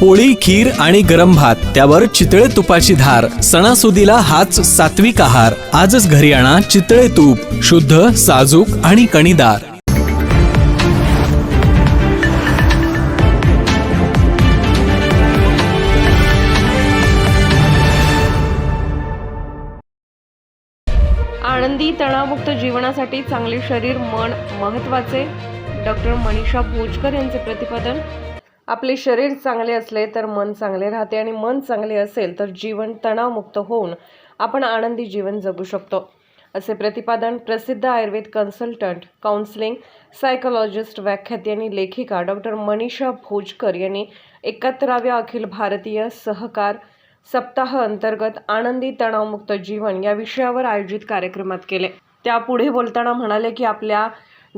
पोळी खीर आणि गरम भात त्यावर चितळे तुपाची धार सणासुदीला हाच सात्विक आहार. आजच घरी आणा चितळे तूप शुद्ध साजूक आणि कणीदार. आनंदी तणावमुक्त जीवनासाठी चांगले शरीर मन महत्त्वाचे डॉक्टर मनीषा भोजकर यांचे प्रतिपादन आपले शरीर चांगले असले तर मन चांगले राहते आणि मन चांगले असेल तर जीवन तणावमुक्त होऊन आपण आनंदी जीवन जगू शकतो. असे प्रतिपादन प्रसिद्ध आयुर्वेद कन्सल्टंट काउन्सिलिंग सायकोलॉजिस्ट व्याख्याती आणि लेखिका डॉक्टर मनीषा भोजकर यांनी एकाहत्तराव्या अखिल भारतीय सहकार सप्ताह अंतर्गत आनंदी तणावमुक्त जीवन या विषयावर आयोजित कार्यक्रमात केले. त्या पुढे बोलताना म्हणाले की आपल्या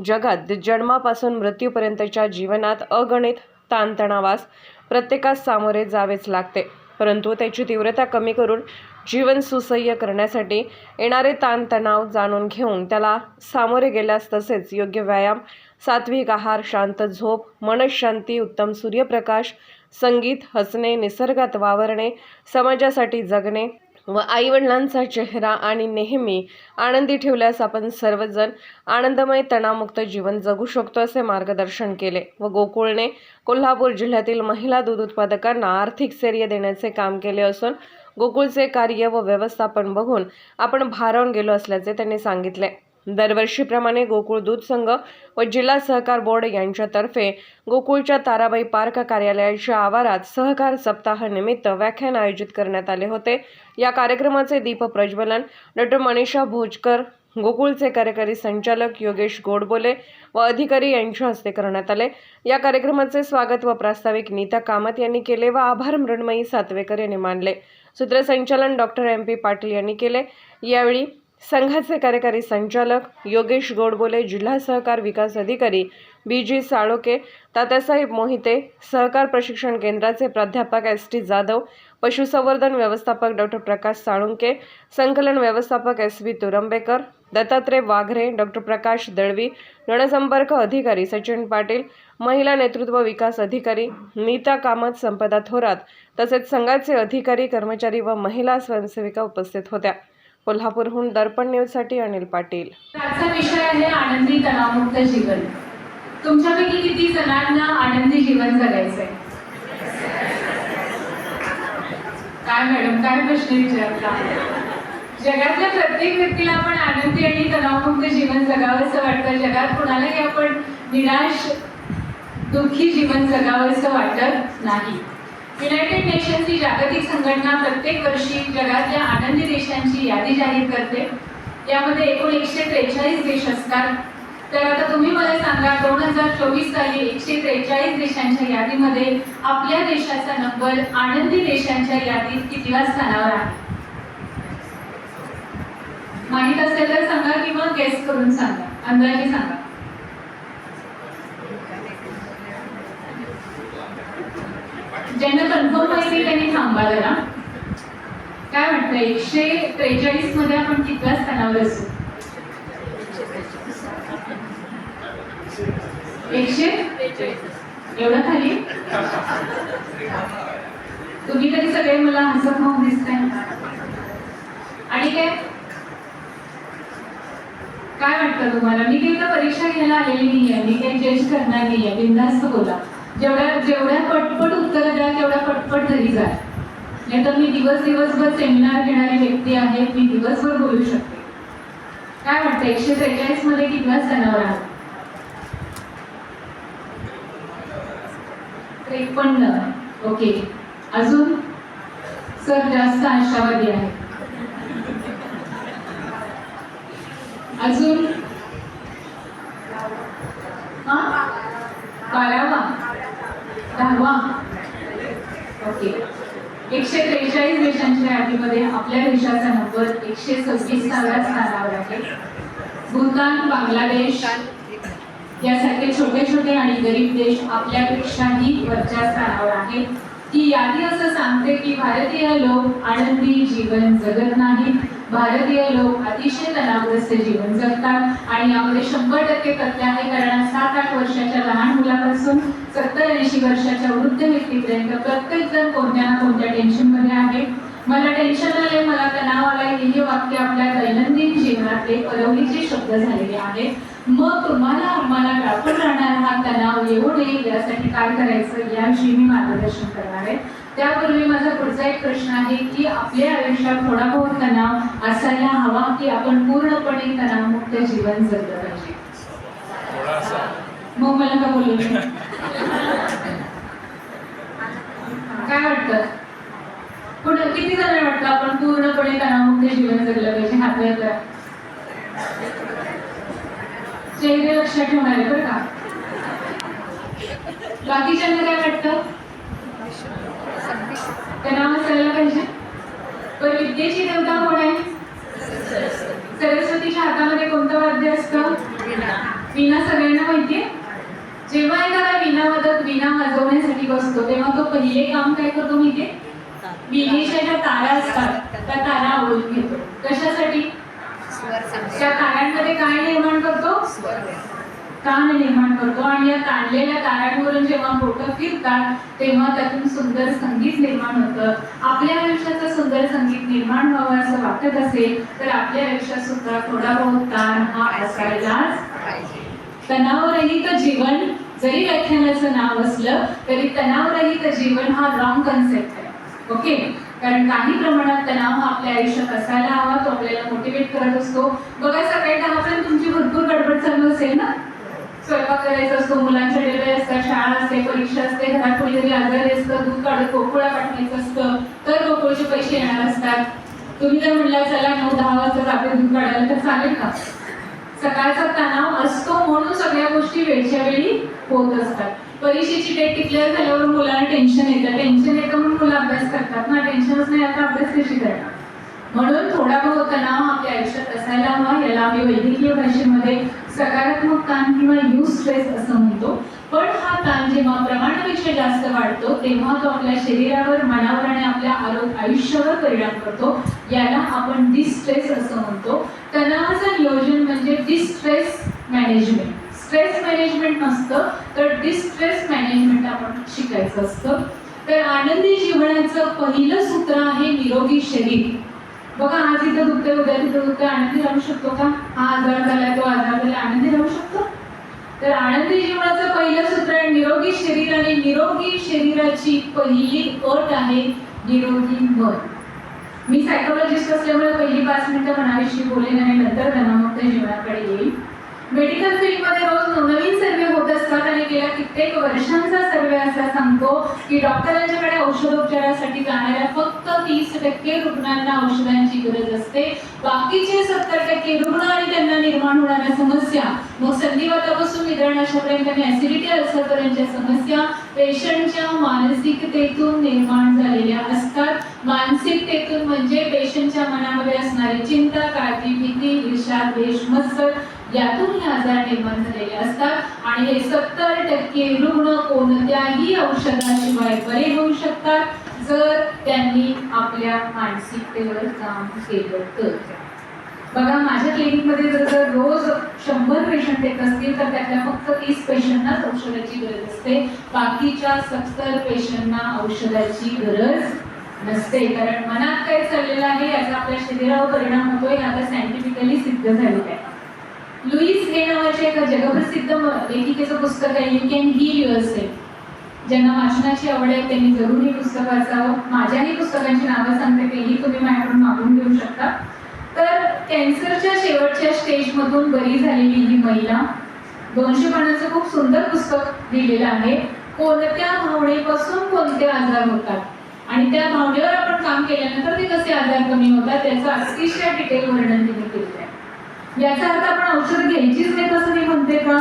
जगात जन्मापासून मृत्यूपर्यंतच्या जीवनात अगणित ताणतणावास प्रत्येकास सामोरे जावेच लागते. परंतु त्याची तीव्रता कमी करून जीवन सुसह्य करण्यासाठी येणारे ताणतणाव जाणून घेऊन त्याला सामोरे गेल्यास तसेच योग्य व्यायाम सात्विक आहार शांत झोप मनशांती उत्तम सूर्यप्रकाश संगीत हसणे निसर्गात वावरणे समाजासाठी जगणे व आईवडिलांचा चेहरा आणि नेहमी आनंदी ठेवल्यास आपण सर्वजण आनंदमय तणावमुक्त जीवन जगू शकतो असे मार्गदर्शन केले व गोकुळने कोल्हापूर जिल्ह्यातील महिला दूध उत्पादकांना आर्थिक स्थैर्य देण्याचे काम केले असून गोकुळचे कार्य व व्यवस्थापन बघून आपण भारावून गेलो असल्याचे त्यांनी सांगितले. दरवर्षीप्रमाणे गोकुळ दूध संघ व जिल्हा सहकार बोर्ड यांच्यातर्फे गोकुळच्या ताराबाई पार्क कार्यालयाच्या आवारात सहकार सप्ताहानिमित्त व्याख्यान आयोजित करण्यात आले होते. या कार्यक्रमाचे दीप प्रज्वलन. डॉक्टर मनीषा भोजकर गोकुळचे कार्यकारी संचालक योगेश गोडबोले व अधिकारी यांच्या हस्ते करण्यात आले. या कार्यक्रमाचे स्वागत व प्रास्ताविक नीता कामत यांनी केले व आभार मृण्मयी सातवेकर यांनी मानले. सूत्रसंचालन डॉक्टर एम पी पाटील यांनी केले. यावेळी संघाचे कार्यकारी संचालक योगेश गोडबोले जिल्हा सहकार विकास अधिकारी बी जी साळोके तात्यासाहेब मोहिते सहकार प्रशिक्षण केंद्राचे प्राध्यापक एस टी जाधव पशुसंवर्धन व्यवस्थापक डॉक्टर प्रकाश साळुंके संकलन व्यवस्थापक S V Turambekar Dattatray Waghre doctor Prakash Dalvi जनसंपर्क अधिकारी सचिन पाटील महिला नेतृत्व विकास अधिकारी नीता कामत संपदा थोरात तसेच संघाचे अधिकारी कर्मचारी व महिला स्वयंसेविका उपस्थित होत्या. कोल्हापूरहून दर्पण न्यूजसाठी अनिल पाटील. आजचा विषय आहे आनंदी तणावमुक्त जीवन. तुमच्यापैकी किती जणांना आनंदी जीवन जगायचंय? काय मॅडम काय प्रश्न विचारता? जगातल्या प्रत्येक व्यक्तीला आपण आनंदी आणि तणावमुक्त जीवन जगावं असं वाटतं. जगात कुणालाही आपण निराश दुःखी जीवन जगावं असं वाटत नाही. युनायटेड नेशन्स ही जागतिक संघटना प्रत्येक वर्षी जगातल्या आनंदी देशांची यादी जाहीर करते यामध्ये एकूण एकशे त्रेचाळीस देश असतात. तर आता तुम्ही मला सांगा दोन हजार चोवीस साली एकशे त्रेचाळीस देशांच्या यादीमध्ये आपल्या देशाचा नंबर आनंदी देशांच्या यादीत कितव्या स्थानावर आहे? माहीत असेल तर सांगा किंवा गेस करून सांगा. अंदाजे सांगा. ज्यांना कन्फर्म माहिती त्यांनी थांबा जरा. काय वाटतं एकशे त्रेचाळीसमध्ये आपण कितव्या स्थानावर असू? एकशे? एवढं खाली? तुम्ही तरी सगळे मला हसत म्हणून दिसताय. आणि काय? काय वाटतं तुम्हाला? मी काही परीक्षा घ्यायला आलेली नाहीये. मी काही जज करणार नाहीये. बिंदास्त बोला. जेवढ्या जेवढ्या पटपट उत्तरं द्या तेवढ्या पटपट घरी जा. नाहीतर मी दिवस दिवसभर सेमिनार घेणारी व्यक्ती आहे मी दिवसभर बोलू शकते. काय वाटतं? एकशे त्रेचाळीसमध्ये कितव्या स्थानावर आहात? त्रेपन्न. ओके. अजून? सर जास्त आशावादी आहे. अजून? हा? बारावा दहावा. ओके. एकशे त्रेचाळीस देशांच्या यादीमध्ये आपल्या देशाचा नंबर एकशे सव्वीसाव्या स्थानावर आहे. भूतान बांगलादेश यासारखे छोटे छोटे आणि गरीब देश आपल्यापेक्षाही वरच्या स्थानावर आहेत. ही यादी असं सांगते की भारतीय लोक आनंदी जीवन जगत नाहीत. भारतीय लोक अतिशय तणावग्रस्त जीवन जगतात आणि यामध्ये शंभर टक्के तथ्य आहे कारण सात आठ वर्षाच्या लहान मुलापासून सत्तर ऐंशी वर्षाच्या वृद्ध व्यक्तीपर्यंत प्रत्येक जण कोणत्या ना कोणत्या टेन्शनमध्ये आहे? मला टेन्शन आले मला तणाव आलाय हे वाक्य आपल्या दैनंदिन जीवनातले परवलीचे शब्द झालेले आहेत. मग तुम्हाला आम्हाला राखून राहणार हा तणाव येऊ नये यासाठी काय करायचं याविषयी मी मार्गदर्शन करणार आहे. त्यापूर्वी माझा पुढचा एक प्रश्न आहे की आपल्या आयुष्यात थोडा बहुत तणाव असायला हवा की आपण पूर्णपणे तणावमुक्त जीवन जगलं पाहिजे? मग मला का बोलू? काय वाटतं? पुढे किती जण वाटतं आपण पूर्णपणे तणावमुक्त जीवन जगलं पाहिजे? हात करा. चेहरे लक्षात ठेवणार आहे बरं का? बाकीच्यांना काय वाटतं? त्यांना असायला पाहिजे. पण विद्येची देवता कोण आहे? सरस्वतीच्या हातामध्ये कोणतं वाद्य असतं? विना सगळ्यांना माहितीये जेव्हा एखादा विना वादक विना वाजवण्यासाठी बसतो तेव्हा तो पहिले काम काय करतो माहितीये विणेच्या ज्या तारा असतात. त्या तारा आवडून घेतो. कशासाठी? त्या तारांमध्ये काय निर्माण करतो? ताण निर्माण करतो आणि या ताणलेल्या तारांवरून जेव्हा बोटं फिरतात तेव्हा त्यातून सुंदर संगीत निर्माण होतं. आपल्या आयुष्याचं सुंदर संगीत निर्माण व्हावं असं वाटत असेल तर आपल्या आयुष्यात सुद्धा थोडा बहुत ताण हा असायलाच तणावरहित जीवन जरी व्याख्यानाचं नाव असलं तरी तणावरहित जीवन हा रॉंग कन्सेप्ट आहे. ओके? कारण काही प्रमाणात तणाव हा आपल्या आयुष्यात असायला हवा तो आपल्याला मोटिवेट करत असतो. बघा सकाळी दहापर्यंत तुमची भरपूर गडबड चालू असेल ना? स्वयंपाक करायचा असतो मुलांचे डबे असतात शाळा असते परीक्षा असते घरात कोणीतरी आजारी असतं दूध काढत गोकुळा पाठवायचं असतं तर गोकुळचे पैसे येणार असतात. तुम्ही जर म्हणला चला नऊ दहा वाजता जाते दूध काढायला तर चालेल का? सकाळचा तणाव असतो म्हणून सगळ्या गोष्टी वेळच्या वेळी होत असतात. परीक्षेची डेट डिक्लेअर झाल्यावर मुलांना टेन्शन येतं. टेन्शन येतं म्हणून मुलं अभ्यास करतात ना. टेन्शनच नाही आता अभ्यास कशी करणार? म्हणून थोडा बहुत तणाव आपल्या आयुष्यात असायला हवा याला आम्ही वैद्यकीय भाषेमध्ये सकारात्मक ताण किंवा यू स्ट्रेस असं म्हणतो. पण हा ताण जेव्हा प्रमाणापेक्षा जास्त वाढतो तेव्हा तो आपल्या शरीरावर मनावर आणि आपल्या आरोग्य आयुष्यावर परिणाम करतो. याला आपण डिस्ट्रेस असं म्हणतो. तणावाचं नियोजन म्हणजे डिस्ट्रेस मॅनेजमेंट स्ट्रेस मॅनेजमेंट नसतं तर डिस्ट्रेस मॅनेजमेंट आपण शिकायचं असतं. तर आनंदी जीवनाचं पहिलं सूत्र आहे निरोगी शरीर. बघा आज इथं दुखते उद्या तिथं दुखते आनंदी राहू शकतो का? हा आजार झालाय तो आजार झाला आनंदी राहू शकतो? तर आनंदी जीवनाचं पहिलं सूत्र आहे निरोगी शरीर आणि निरोगी शरीराची पहिली अट आहे निरोगी मन. मी सायकोलॉजिस्ट असल्यामुळे पहिली पाच मिनिटं मनाविषयी बोलेन आणि नंतर धनामुक्त जीवनाकडे येईल मेडिकल फील्डमध्ये रोज नवनवीन सर्वे होत असतात आणि गेल्या कित्येक वर्षांचा सर्वे असा सांगतो की डॉक्टरांच्याकडे औषधोपचारासाठी जाणाऱ्या फक्त तीस टक्के रुग्णांना औषधांची गरज असते. बाकीचे सत्तर टक्के रुग्ण आणि त्यांना निर्माण होणाऱ्या समस्या मग संधिवातापासून निद्राणाशापर्यंत आणि ऍसिडिटी अल्सरपर्यंतच्या समस्या पेशंटच्या मानसिकतेतून निर्माण झालेल्या असतात. मानसिकतेतून म्हणजे पेशंटच्या मनामध्ये असणारी चिंता काळजी भीती विषाद द्वेष मत्सर यातून हे आजार निर्माण झालेले असतात. आणि हे सत्तर टक्के रुग्ण कोणत्याही औषधाशिवाय बरे होऊ शकतात जर त्यांनी आपल्या मानसिकतेवर काम केलं तर. बघा माझ्या क्लिनिकमध्ये जर जर रोज शंभर पेशंट येत असतील तर त्यातल्या फक्त तीस पेशंटनाच औषधाची गरज असते. बाकीच्या सत्तर पेशंटना औषधाची गरज नसते. कारण मनात काय चाललेलं आहे याचा आपल्या शरीरावर परिणाम होतोय हे आता सायंटिफिकली सिद्ध झालेलं आहे. लुईस हे नावाचे एका जगप्रसिद्ध म- लेखिकेचं पुस्तक आहे यू कॅन हील युअर ज्यांना वाचनाची आवड आहे त्यांनी जरूर हे पुस्तक वाचावं. माझ्याही पुस्तकांची नावं सांगते तेही तुम्ही माझ्याकडून मागून घेऊ शकता. तर कॅन्सरच्या शेवटच्या स्टेजमधून बरी झालेली ही महिला दोनशे पानाचं खूप सुंदर पुस्तक लिहिलेलं आहे. कोणत्या भावनेपासून कोणते आजार होतात? आणि त्या भावनेवर आपण काम केल्यानंतर ते कसे आजार कमी होतात त्याचं अतिशय डिटेल वर्णन तिने केलेलं आहे. याचा अर्थ आपण औषध घ्यायचीच नाही असं मी म्हणते का?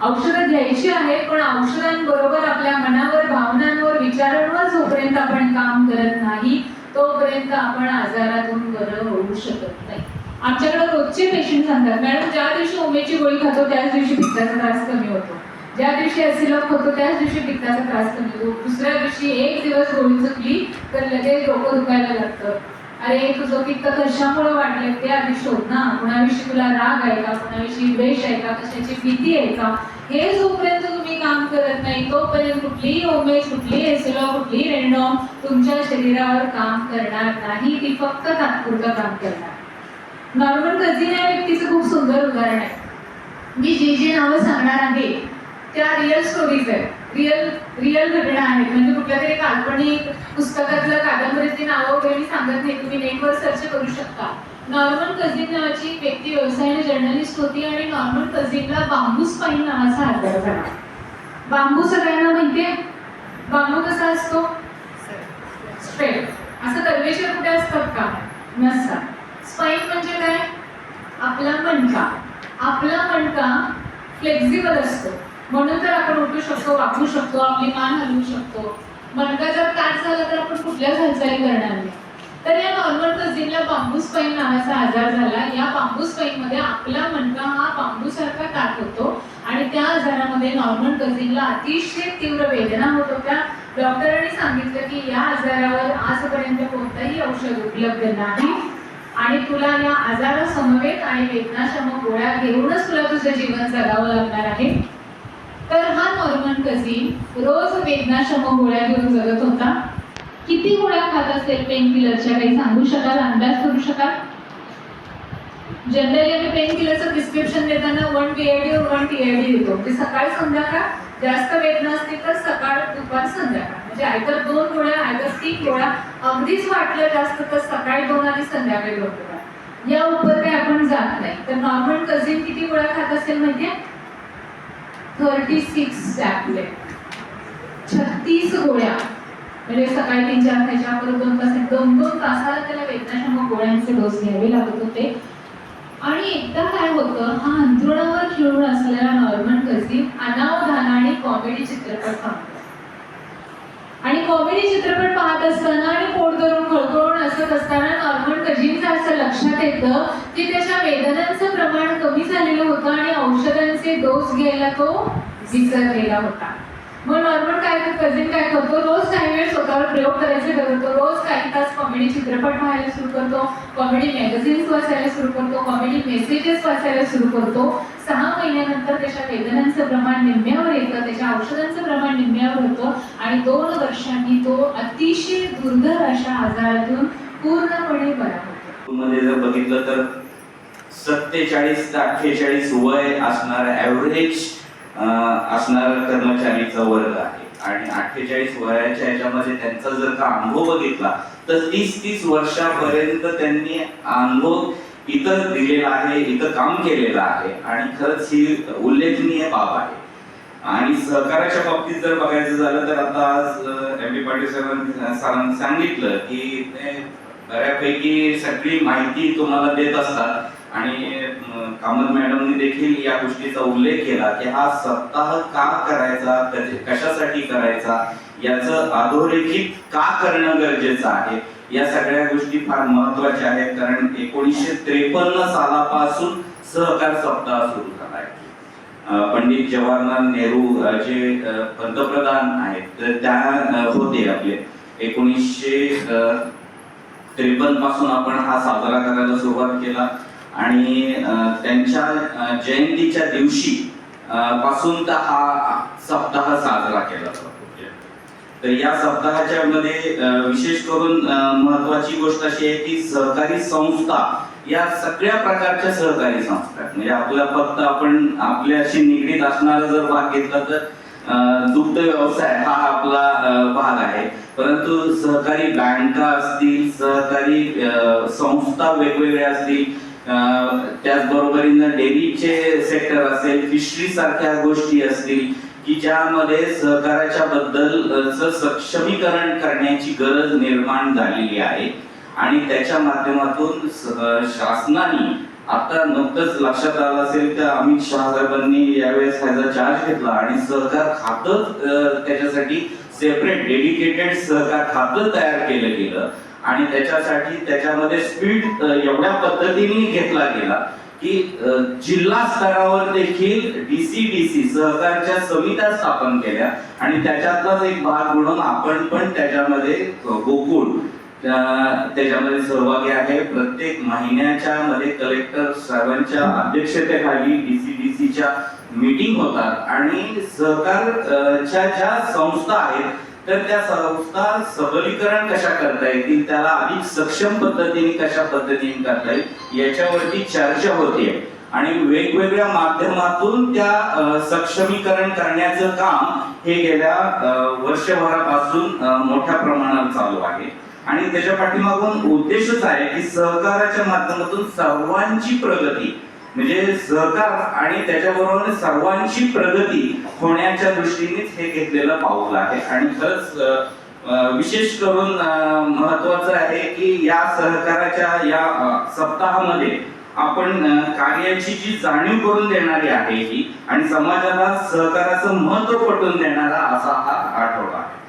औषधं घ्यायची आहे पण औषधांबरोबर आपल्या मनावर भावनांवर विचारांवर जोपर्यंत आपण काम करत नाही तोपर्यंत आपण आजारातून बरं होऊ शकत नाही. आमच्याकडे रोजचे पेशंट सांगतात मॅडम ज्या दिवशी उमेची गोळी खातो त्याच दिवशी पित्ताचा त्रास कमी होतो. ज्या दिवशी असिलप होतो त्याच दिवशी पित्ताचा त्रास कमी होतो. दुसऱ्या दिवशी एक दिवस गोळी चुकली तर लगेच डोकं दुखायला लागतं. अरे तुझं पित्त कशामुळे वाढले ते आधी शोध ना. कुणाविषयी तुला राग आहे का? कुणाविषयी द्वेष आहे का? कशाची भीती आहे का? हे जोपर्यंत तुम्ही काम करत नाही तोपर्यंत कुठलीही ओमेज कुठलीही एसिलॉ कुठलीही रेंडॉम तुमच्या शरीरावर काम करणार नाही. ती फक्त तात्पुरतं काम करणार. नॉर्मल कझिन या व्यक्तीचं खूप सुंदर उदाहरण आहे. मी जी जी नावं सांगणार आहे त्या रिअल स्टोरीज आहेत. रिअल रिअल घटना आहेत म्हणजे कुठल्या तरी काल्पनिक पुस्तकातलं कादंबरीची नावं वगैरे मी सांगत नाही. तुम्ही नेटवर सर्च करू शकता. नॉर्मल कझिन नावाची व्यक्ती व्यवसायाने जर्नलिस्ट होती आणि नॉर्मल कझिनला बांबू स्पाईन नावाचा आजार झाला. बांबू सगळ्यांना माहितीये? बांबू कसा असतो? स्ट्रेट असं कर्वेश्वर कुठे असतात का? नसतात स्पाईन म्हणजे काय? आपला मणका. आपला मणका फ्लेक्झिबल असतो. म्हणून तर आपण उठू शकतो वाकू शकतो आपली मान हलवू शकतो. मणका जर ताट झाला तर आपण कुठल्याच हालचाली करणार नाही. तर या नॉर्मल कझिनला बांबूस पैन नावाचा आजार झाला. या बांबूस पैनमध्ये आपला मणका हा बांबू सारखा ताट होतो आणि त्या आजारामध्ये नॉर्मल कझिनला अतिशय तीव्र वेदना होत होत्या. डॉक्टरांनी सांगितलं की या आजारावर आजपर्यंत कोणतंही औषध उपलब्ध नाही आणि तुला या आजारासमवेत आणि वेदनाशमक गोळ्या घेऊनच तुला तुझं जीवन जगावं लागणार आहे. तर हा नॉर्मन कझिन रोज वेदनाशम गोळ्या घेऊन जगत होता. किती गोळ्या खात असेल पेन किलरच्या काही सांगू शकाल? अंदाज करू शकाल? जनरली आम्ही पेन किलरचं प्रिस्क्रिप्शन देताना वन टीआयडी वन टीआयडी देतो. म्हणजे सकाळ संध्याकाळ जास्त वेदना असतील तर सकाळ दुपार संध्याकाळ. म्हणजे आयतर दोन गोळ्या आयतर तीन गोळ्या. अगदीच वाटलं जास्त तर सकाळी दोन आणि संध्याकाळी दोन गोळ्या. या उपर काही आपण जात नाही. तर नॉर्मल कझिन किती गोळ्या खात असेल माहितीये थर्टी सिक्स टॅबलेट. छत्तीस गोळ्या. म्हणजे सकाळी तीन चार खायच्या परत दोन तास दोन दोन तासाला त्याला वेदनाशामक गोळ्यांचे डोस घ्यावे लागत होते. आणि एकदा काय होतं हा अंतरुणावर खेळून असलेला नॉर्मन कझिन अनावधानाने कॉमेडी चित्रपट पाहतो. आणि कॉमेडी चित्रपट पाहत असताना आणि पोट धरून खळखळून असत असताना नॉर्मल कझिनचं असं लक्षात येतं की त्याच्या वेदनांचं प्रमाण कमी झालेलं होतं आणि औषधांचे डोस घ्यायला तो विसरलेला होता. मग नॉर्मल काय कझिन काय करतो? रोज काही वेळ स्वतःवर प्रयोग करायचे ठरवतो रोज काही तास कॉमेडी चित्रपट पाहायला सुरू करतो. कॉमेडी मॅगझिन्स वाचायला सुरू करतो. कॉमेडी मेसेजेस वाचायला सुरू करतो. सहा महिन्यानंतर त्याच्या वेदनांचं प्रमाण निम्म्यावर येतं. त्याच्या औषधांचं प्रमाण निम्म्यावर होतं. आणि दोन वर्षांनी तो अतिशय दुर्धर अशा आजारातून पूर्णपणे बरा होतो. मध्ये जर बघितलं तर सत्तेचाळीस ते अठ्ठेचाळीस वय असणारा ॲव्हरेज असणारा कर्मचारीचा वर्ग आहे. आणि अठ्ठेचाळीस वयाच्या ह्याच्यामध्ये त्यांचा जर का अनुभव बघितला तर तीस तीस वर्षापर्यंत त्यांनी अनुभव इथं दिलेला आहे इथं काम केलेलं आहे. आणि खरंच ही उल्लेखनीय बाब आहे. आणि सहकाराच्या बाबतीत जर बघायचं झालं तर आता आज एम बी पाटील साहेबांनी सरांनी सांगितलं की ते बऱ्यापैकी सगळी माहिती तुम्हाला देत असतात आणि कामत मॅडमनी देखील या गोष्टीचा उल्लेख केला की हा सप्ताह का करायचा कशासाठी करायचा याचं अधोरेखित का करणं गरजेचं आहे या सगळ्या गोष्टी फार महत्त्वाच्या आहेत. कारण एकोणीसशे त्रेपन्न सालापासून सहकार सप्ताह सुरू झाला आहे. पंडित जवाहरलाल नेहरू जे पंतप्रधान आहेत तर त्या होते आपले. एकोणीसशे त्रेपन्नपासून आपण हा साजरा करायला सुरुवात केला. आणि त्यांच्या जयंतीच्या दिवशी पासून तर हा सप्ताह साजरा केला जातो तर या सप्ताहाच्या मध्ये विशेष करून महत्वाची गोष्ट अशी आहे की सहकारी संस्था या सगळ्या प्रकारच्या सहकारी संस्था आहेत. म्हणजे आपल्या फक्त आपण आपल्याशी निगडीत असणारा जर भाग घेतला तर दुग्ध व्यवसाय हा आपला भाग आहे परंतु सहकारी बँका असतील सहकारी संस्था वेगवेगळ्या असतील त्याचबरोबरीनं डेअरीचे सेक्टर असेल फिशरी सारख्या गोष्टी असतील की ज्यामध्ये सहकाराच्या बद्दल सक्षमीकरण करण्याची गरज निर्माण झालेली आहे. आणि त्याच्या माध्यमातून शासनाने आता नुकतंच लक्षात आलं असेल तर अमित शहा साहेबांनी यावेळेस ह्याचा चार्ज घेतला आणि सहकार खातं त्याच्यासाठी सेपरेट डेडिकेटेड सहकार खातं तयार केलं गेलं. आणि त्याच्यासाठी त्याच्यामध्ये स्पीड एवढ्या पद्धतीने घेतला गेला की जिल्हा स्तरावर देखील डीसीडीसी सहकारच्या समित्या स्थापन केल्या आणि त्याच्यातलाच एक भाग म्हणून आपण पण त्याच्यामध्ये गोकुळ त्याच्यामध्ये सहभागी आहे. प्रत्येक महिन्याच्या मध्ये कलेक्टर साहेबांच्या अध्यक्षतेखाली डीसीडीसीच्या मीटिंग होतात. आणि सहकारच्या ज्या संस्था आहेत तर त्या संस्था सबलीकरण कशा करता येतील त्याला अधिक सक्षम पद्धतीने कशा पद्धतीने करता येईल याच्यावरती चर्चा होते. आणि वेगवेगळ्या माध्यमातून त्या सक्षमीकरण करण्याचं काम हे गेल्या वर्षभरापासून मोठ्या प्रमाणात चालू आहे. आणि त्याच्या पाठीमागून उद्देशच आहे की सहकाराच्या माध्यमातून सर्वांची प्रगती म्हणजे सहकार आणि त्याच्याबरोबर सर्वांची प्रगती होण्याच्या दृष्टीनेच हे घेतलेलं पाऊल आहे. आणि खरंच विशेष करून महत्वाचं आहे की या सहकाराच्या या सप्ताहामध्ये आपण कार्याची जी जाणीव करून देणारी आहे ही आणि समाजाला सहकाराचं महत्त्व पटवून देणारा असा हा आठवडा आहे.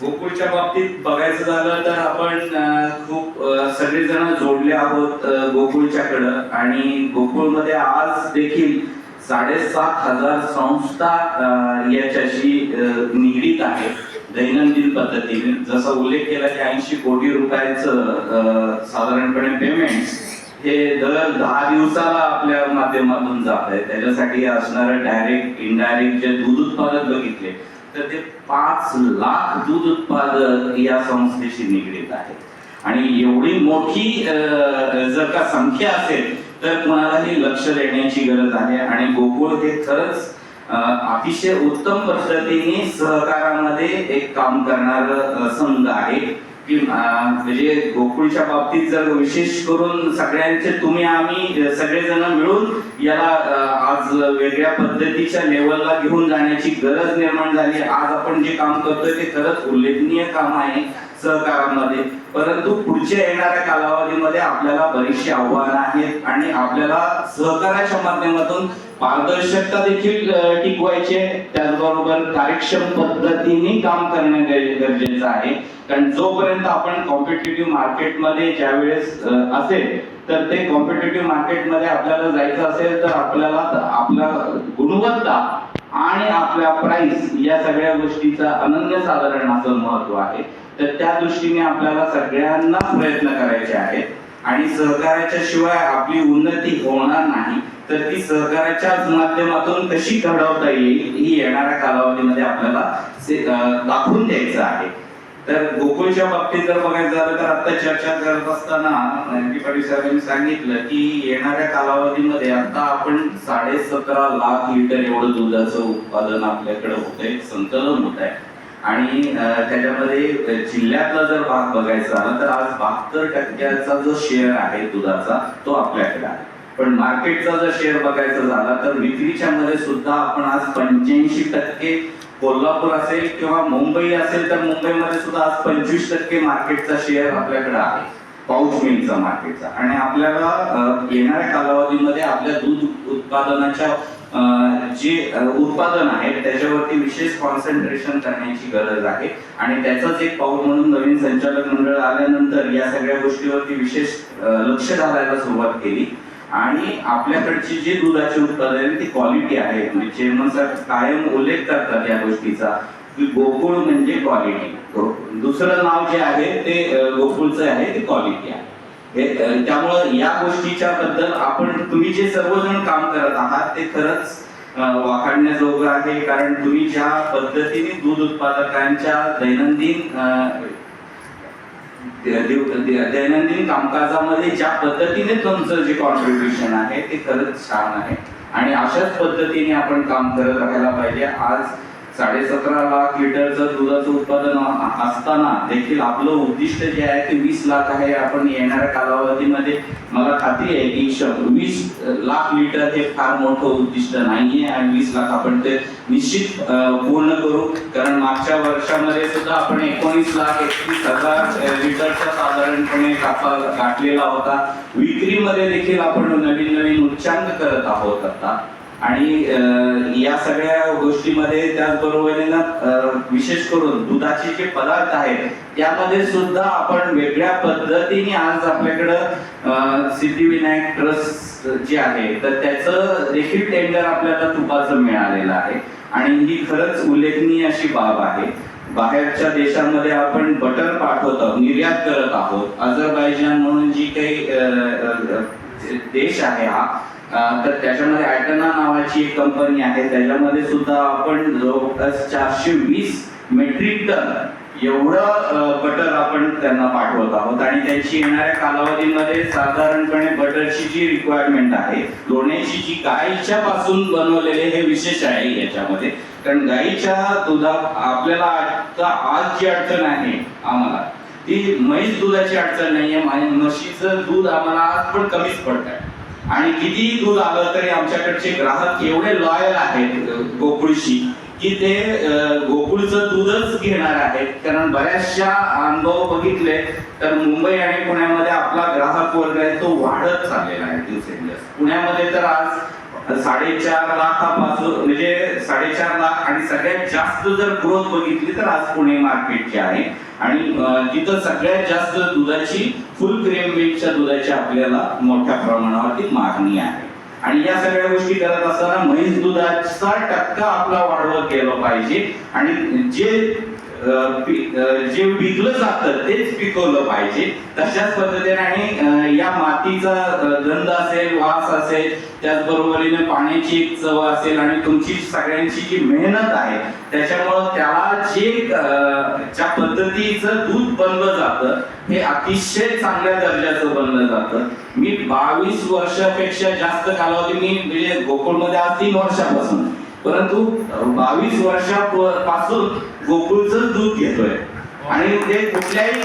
गोकुळच्या बाबतीत बघायचं झालं तर आपण खूप सगळेजण जोडले आहोत गोकुळच्याकडं. आणि गोकुळमध्ये आज देखील साडेसात हजार संस्था याच्याशी निगडीत आहे दैनंदिन पद्धतीने. जसा उल्लेख केला की ऐंशी कोटी रुपयाचं साधारणपणे पेमेंट हे दर दहा दिवसाला आपल्या माध्यमातून जात आहे त्याच्यासाठी असणारं डायरेक्ट इनडायरेक्ट जे दूध उत्पादक बघितले तर ते पाच लाख दूध उत्पादक या संस्थेशी निगडीत आहेत. आणि एवढी मोठी जर का संख्या असेल तर कुणालाही लक्ष देण्याची गरज आहे. आणि गोकुळ हे खरंच अतिशय उत्तम पद्धतीने सहकारामध्ये एक काम करणार संघ आहे. की म्हणजे गोकुळच्या बाबतीत जर विशेष करून सगळ्यांचे तुम्ही आम्ही सगळेजण मिळून याला आज वेगळ्या पद्धतीच्या लेवलला घेऊन जाण्याची गरज निर्माण झाली. आज आपण जे काम करतोय ते खरंच उल्लेखनीय काम आहे. सहकारामध्ये. परंतु पुढच्या येणाऱ्या कालावधीमध्ये आपल्याला बरीचशी आव्हानं आहेत आणि आपल्याला सहकाराच्या माध्यमातून पारदर्शकता देखील टिकवायचे टिकवायची त्याचबरोबर कार्यक्षम पद्धतीने काम करणे गरजेचं आहे. कारण जोपर्यंत आपण कॉम्पिटेटिव्ह मार्केटमध्ये ज्यावेळेस असेल तर ते कॉम्पिटेटिव्ह मार्केटमध्ये आपल्याला जायचं असेल तर आपल्याला आपला गुणवत्ता आणि आपल्या प्राइस या सगळ्या गोष्टीचा अनन्यसाधारण असं महत्त्व आहे. तर त्या दृष्टीने आपल्याला सगळ्यांना प्रयत्न करायचे आहेत. आणि सहकार्याच्या शिवाय आपली उन्नती होणार नाही तर ती सहकार्याच्याच माध्यमातून कशी घडवता येईल ही येणाऱ्या कालावधीमध्ये आपल्याला दाखवून द्यायचं आहे. तर गोकुळच्या बाबतीत जर बघायचं झालं तर आता चर्चा करत असताना एम. साहेबांनी सांगितलं की येणाऱ्या कालावधीमध्ये आता आपण साडे सतरा लाख लिटर एवढं दुधाचं उत्पादन आपल्याकडे होतंय संकलन होत आहे आणि त्याच्यामध्ये जिल्ह्यातला जर भाग बघायचा झाला तर आज बहात्तर टक्क्याचा जो शेअर आहे दुधाचा तो आपल्याकडे आहे. पण मार्केटचा जर शेअर बघायचा झाला तर विक्रीच्या मध्ये सुद्धा आपण आज पंच्याऐंशी टक्के कोल्हापूर असेल किंवा मुंबई असेल तर मुंबईमध्ये सुद्धा आज पंचवीस टक्के मार्केटचा शेअर आपल्याकडे आहे. पाऊच मिलचा मार्केटचा. आणि आपल्याला येणाऱ्या कालावधीमध्ये आपल्या दूध उत्पादनाच्या जे उत्पादन आहे त्याच्यावरती विशेष कॉन्सन्ट्रेशन करण्याची गरज आहे. आणि त्याचंच एक पाऊल म्हणून नवीन संचालक मंडळ आल्यानंतर या सगळ्या गोष्टीवरती विशेष लक्ष घालायला सुरुवात केली. आणि आपल्याकडची जी दुधाची उत्पादन आहे ती क्वालिटी आहे. म्हणजे चेअरमन साहेब कायम उल्लेख करतात या गोष्टीचा की गोकुळ म्हणजे क्वालिटी दुसरं नाव जे आहे ते गोकुळचं आहे ते क्वालिटी आहे. त्यामुळं या गोष्टीच्या बद्दल आपण तुम्ही जे सर्वजण काम करत आहात ते खरंच वाखाणण्याजोगं आहे. कारण तुम्ही ज्या पद्धतीने दूध उत्पादकांच्या दैनंदिन दैनंदिन कामकाजामध्ये ज्या पद्धतीने तुमचं जे कॉन्ट्रीब्युशन आहे ते खरंच छान आहे. आणि अशाच पद्धतीने आपण काम करत राहायला पाहिजे. आज साडेसतरा लाख लिटरचं दुधाचं उत्पादन असताना देखील आपलं उद्दिष्ट जे आहे ते वीस लाख आहे. आपण येणाऱ्या कालावधीमध्ये मला खात्री आहे की वीस लाख लिटर हे फार मोठं उद्दिष्ट नाहीये आणि वीस लाख आपण ते निश्चित पूर्ण करू. कारण मागच्या वर्षामध्ये सुद्धा आपण एकोणीस लाख एकतीस हजार लिटरचा साधारणपणे कापा गाठलेला होता. विक्रीमध्ये देखील आपण नवीन नवीन उच्चांक करत आहोत आता. आणि या सगळ्या गोष्टीमध्ये त्याचबरोबरीनं विशेष करून दुधाचे जे पदार्थ आहेत त्यामध्ये सुद्धा आपण वेगळ्या पद्धतीने आज आपल्याकडं सिद्धिविनायक ट्रस्ट जे आहे तर त्याचं देखील टेंडर आपल्याला तुपाचं मिळालेलं आहे. आणि ही खरंच उल्लेखनीय अशी बाब आहे. बाहेरच्या देशांमध्ये आपण बटर पाठवत आहोत निर्यात करत आहोत. अझरबायजान म्हणून जी काही देश आहे हा तर त्याच्यामध्ये ॲटना नावाची एक कंपनी आहे. त्याच्यामध्ये सुद्धा आपण जवळपास चारशे वीस मेट्रिक टन एवढं बटर आपण त्यांना पाठवत आहोत. आणि त्यांची येणाऱ्या कालावधीमध्ये साधारणपणे बटरची जी रिक्वायरमेंट आहे लोण्याची जी गाईच्या पासून बनवलेले हे विशेष आहे याच्यामध्ये. कारण गाईच्या दुधात आपल्याला आता आज जी अडचण आहे आम्हाला ती म्हैस दुधाची अडचण नाही आहे म्हशीचं दूध आम्हाला आज पण कमीच पडत आहे आणि कितीही दूध आलं तरी आमच्याकडचे ग्राहक एवढे लॉयल आहेत गोकुळशी की ते गोकुळचं दूधच घेणार आहेत. कारण बऱ्याचशा अनुभव बघितले तर मुंबई आणि पुण्यामध्ये आपला ग्राहक वर्ग आहे तो वाढत चाललेला आहे दिवसेंदिवस. पुण्यामध्ये तर आज साडेचार लाखापासून म्हणजे साडेचार लाख आणि सगळ्यात जास्त जर ग्रोथ बघितली तर आज पुणे मार्केटची आहे. आणि तिथं सगळ्यात जास्त दुधाची फुल क्रीम मिल्कच्या दुधाची आपल्याला मोठ्या प्रमाणावरती मागणी आहे. आणि या सगळ्या गोष्टी करत असताना म्हैस दुधाचा टक्का आपला वाढवत गेला पाहिजे. आणि जे जे विकलं जातं तेच पिकवलं पाहिजे. तशाच पद्धतीने आणि या मातीचा गंध असेल वास असेल त्याचबरोबरीने पाण्याची एक चव असेल आणि तुमची सगळ्यांची जी मेहनत आहे त्याच्यामुळं त्याला जे ज्या पद्धतीचं दूध बनलं जातं हे अतिशय चांगल्या दर्जाचं बनलं जातं. मी बावीस वर्षापेक्षा जास्त कालावधी मी म्हणजे गोकुळमध्ये आज तीन वर्षापासून परंतु बावीस वर्षापासून गोकुळचं दूध घेतोय. आणि ते कुठल्याही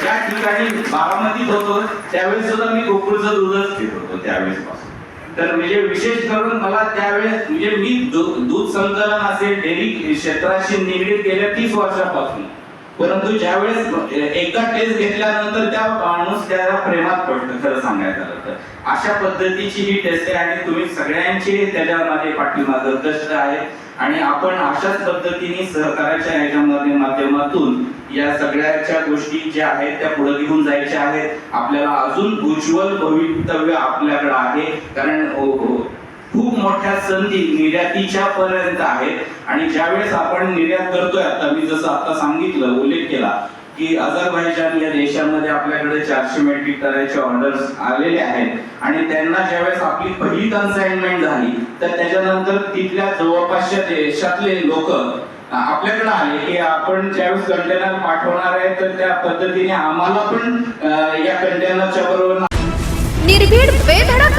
ज्या ठिकाणी बारामतीत होतो त्यावेळेस सुद्धा मी गोकुळचं दूधच घेत होतो त्यावेळेस पासून तर म्हणजे विशेष करून मला त्यावेळेस म्हणजे मी दूध संकलन असेल डेअरी क्षेत्राशी निगडीत गेल्या तीस वर्षापासून. परंतु ज्यावेळेस एका टेस्ट घेतल्यानंतर त्या माणूस त्याला प्रेमात पडतं खरं सांगायचं तर. अशा पद्धतीची ही टेस्ट आहे आणि तुम्ही सगळ्यांचे त्याच्यामध्ये पाठीमागं कष्ट आहे. आणि आपण अशाच पद्धतीने सहकाराच्या ह्याच्यामध्ये माध्यमातून या सगळ्याच्या गोष्टी ज्या आहेत त्या पुढे घेऊन जायच्या आहेत. आपल्याला अजून उज्ज्वल भवितव्य आपल्याकडे आहे. कारण खूप मोठ्या संधी निर्यातीच्या पर्यंत आहेत. आणि ज्यावेळेस आपण निर्यात करतोय आता मी जसं आता सांगितलं उल्लेख केला की अझरबैजान या देशामध्ये आपल्याकडे चारशे मेट्रिक टनाचे ऑर्डर्स आलेले आहेत. आणि त्यांना ज्यावेळेस आपली पहिली कन्साइनमेंट झाली तर त्याच्यानंतर तिथल्या जवळपासच्या देशातले लोक आपल्याकडे आले की आपण ज्यावेळेस कंटेनर पाठवणार आहे तर त्या पद्धतीने आम्हाला पण या कंटेनरच्या बरोबर निर्भीड बेधडक